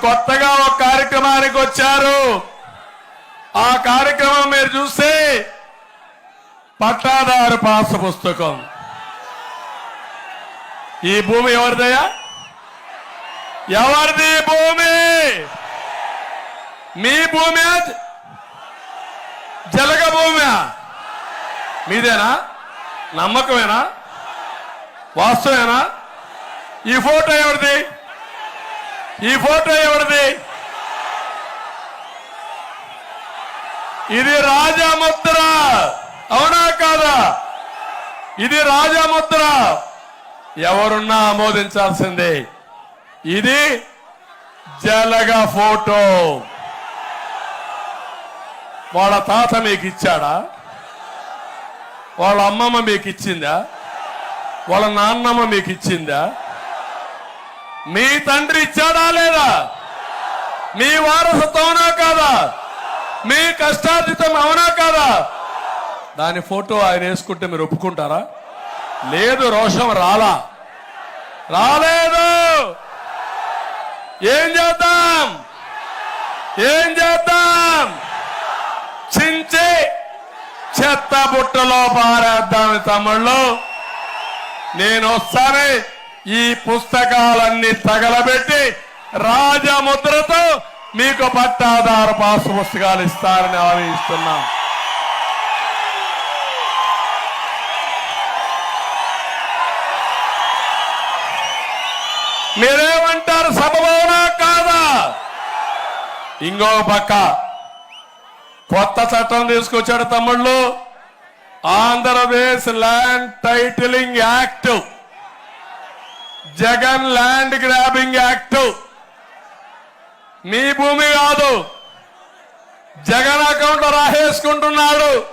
కొత్తగా ఒక కార్యక్రమానికి వచ్చారు. ఆ కార్యక్రమం మీరు చూస్తే పట్టాదారు పాస పుస్తకం ఈ భూమి ఎవరిదయ్యా? ఎవరిది భూమి? మీ భూమి జలగ భూమి మీదేనా? నమ్మకమేనా? వాస్తవేనా? ఈ ఫోటో ఎవరిది? ఈ ఫోటో ఎవరిది? ఇది రాజముద్ర. అవునా కాదా? ఇది రాజముద్ర. ఎవరున్నా ఆమోదించాల్సిందే. ఇది జలగ ఫోటో. వాళ్ళ తాత మీకు ఇచ్చాడా వాళ్ళ అమ్మమ్మ మీకు ఇచ్చిందా వాళ్ళ నాన్నమ్మ మీకు ఇచ్చిందా మీ తండ్రి ఇచ్చాడా లేదా? మీ వారసత్వం కాదా? మీ కష్టార్జితం అవునా కాదా? దాని ఫోటో ఆయన వేసుకుంటే మీరు ఒప్పుకుంటారా? లేదు రోషం రాలా. రాలేదు. ఏం చేద్దాం? ఏం చేద్దాం? చించి చెత్త బుట్టలో పారేద్దాం తమ్ముళ్ళు. నేను వస్తానే. ఈ పుస్తకాలన్నీ తగలబెట్టి రాజముద్రతో మీకు పట్టాదారు పాసు పుస్తకాలు ఇస్తారని ఆలోచిస్తున్నా. మీరేమంటారు? సభలోనా కాదా? ఇంకో పక్క. కొత్త చట్టం తీసుకొచ్చాడు తమ్ముళ్ళు. Andhra Pradesh land titling act. Jagan land grabbing act. మీ భూమి కాదు. జగన్ అకౌంట్ రాసేసుకుంటున్నాడు.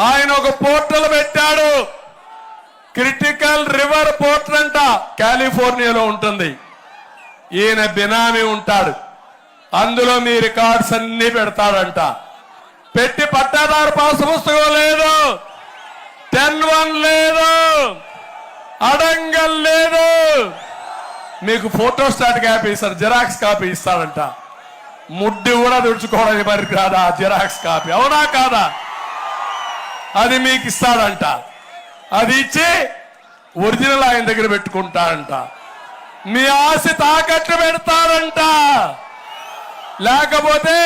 ఆయన ఒక పోర్టల్ పెట్టాడు. క్రిటికల్ రివర్ పోర్టల్ అంట. కాలిఫోర్నియాలో ఉంటుంది. ఈయన బినామీ ఉంటాడు. అందులో మీ రికార్డ్స్ అన్ని పెడతాడంట. పెట్టి పట్టాదారు పాస్ పుస్తకం లేదు. టెన్ వన్ లేదు. అడంగల్ లేదు. మీకు ఫోటో స్టాట్ కాపీ ఇస్తారు జిరాక్స్ కాపీ ఇస్తాడంట. ముడ్డి కూడా తుడుచుకోవడానికి మరి కాదా జిరాక్స్ కాపీ? అవునా కాదా? అది మీకు ఇస్తాడంట. అది ఇచ్చి ఒరిజినల్ ఆయన దగ్గర పెట్టుకుంటాడంట. మీ ఆశ తాకట్టు పెడతారంట లేకపోతే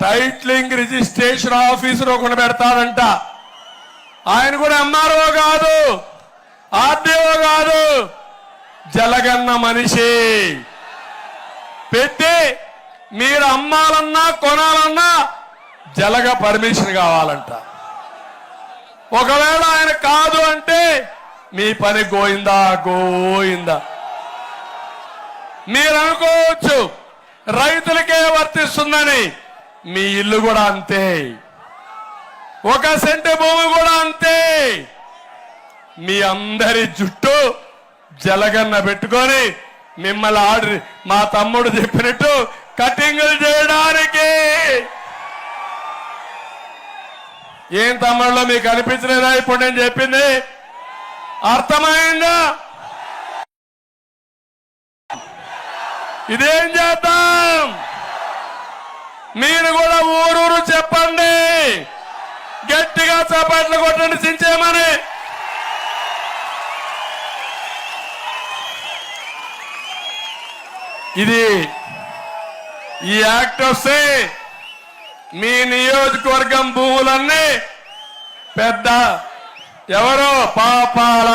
టైట్లింగ్ రిజిస్ట్రేషన్ ఆఫీసర్ ఒకటి పెడతారంట ఆయన కూడా ఎంఆర్ఓ కాదు. ఆర్డీఓ గారు జలగన్న మనిషి. పెట్టి మీరు అమ్మాలన్నా కొనాలన్నా జలగ పర్మిషన్ కావాలంట. ఒకవేళ ఆయన కాదు అంటే మీ పని గోయిందా గోయిందా? మీరు అనుకోవచ్చు రైతులకే వర్తిస్తుందని మీ ఇల్లు కూడా అంతే. ఒక సెంటు భూమి కూడా అంతే. మీ అందరి జుట్టు జలగన్న పెట్టుకొని మిమ్మల్ని ఆర్డర్ మా తమ్ముడు చెప్పినట్టు కటింగులు చేయడానికి. ఏం తమ్ముళ్ళు మీకు అనిపించలేదా? ఇప్పుడు నేను చెప్పింది అర్థమైందా? ఇదేం చేద్దాం? మీరు కూడా ఊరూరు చెప్పండి. గట్టిగా చపాట్లు కొట్టండి చించేమని ఇది ఈ యాక్ట్ వస్తే మీ నియోజకవర్గం భూములన్నీ పెద్ద ఎవరో పాపాల